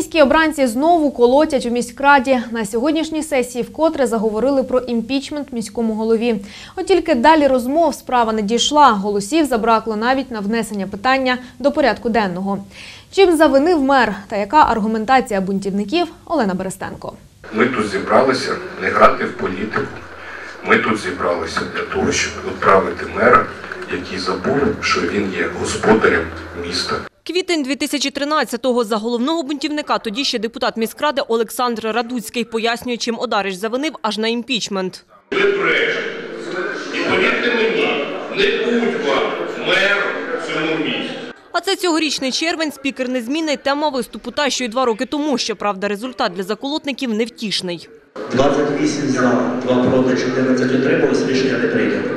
Міські обранці знову колотять у міськраді. На сьогоднішній сесії вкотре заговорили про імпічмент міському голові. От тільки далі розмов справа не дійшла. Голосів забракло навіть на внесення питання до порядку денного. Чим завинив мер та яка аргументація бунтівників Олена Берестенко. Ми тут зібралися не грати в політику. Ми тут зібралися для того, щоб відправити мера, який забув, що він є господарем міста. Квітень 2013-го за головного бунтівника тоді ще депутат міськради Олександр Радуцький пояснює, чим Одарич завинив аж на імпічмент. Ви брешете. І повірте мені, не будь вам мером в цьому місті. А це цьогорічний червень, спікер незмінний, тема виступу та, що й два роки тому. Щоправда, результат для заколотників невтішний. 28 за, 2 проти, 14 утрималось, рішення не прийнято.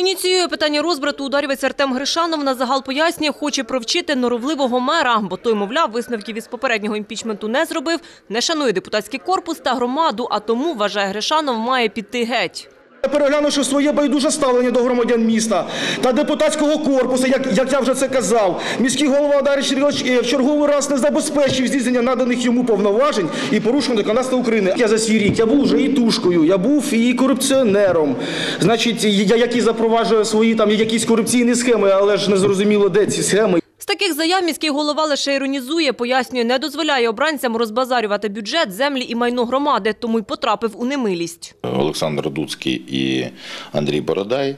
Ініціює питання розбрату ударівець Артем Гришанов на загал пояснює, хоче провчити норовливого мера, бо той, мовляв, висновків із попереднього імпічменту не зробив, не шанує депутатський корпус та громаду, а тому, вважає Гришанов, має піти геть. Переглянувши своє байдуже ставлення до громадян міста та депутатського корпусу, як, як я вже це казав, міський голова Одарич Сергійович е, в черговий раз не забезпечив здійснення наданих йому повноважень і порушення законодавства України. Я за свій рік я був вже і тушкою, я був і корупціонером, значить, я який запроваджує свої там якісь корупційні схеми, але ж не зрозуміло, де ці схеми. З таких заяв міський голова лише іронізує, пояснює, не дозволяє обранцям розбазарювати бюджет, землі і майно громади, тому й потрапив у немилість. Олександр Дуцький і Андрій Бородай.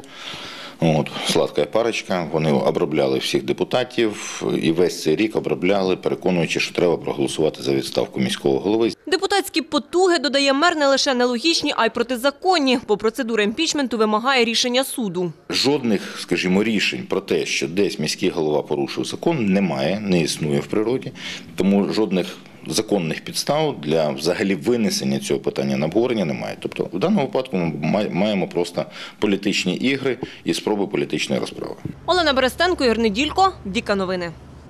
От, сладка парочка. Вони обробляли всіх депутатів і весь цей рік обробляли, переконуючи, що треба проголосувати за відставку міського голови. Депутатські потуги, додає мер, не лише нелогічні, а й протизаконні, бо процедура імпічменту вимагає рішення суду. Жодних, скажімо, рішень про те, що десь міський голова порушив закон, немає, не існує в природі. Тому жодних законних підстав для взагалі винесення цього питання на обговорення немає. Тобто, в даному випадку ми маємо просто політичні ігри і спроби політичної розправи. Олена Берестенко, Ігор Неділько, Діка Новини.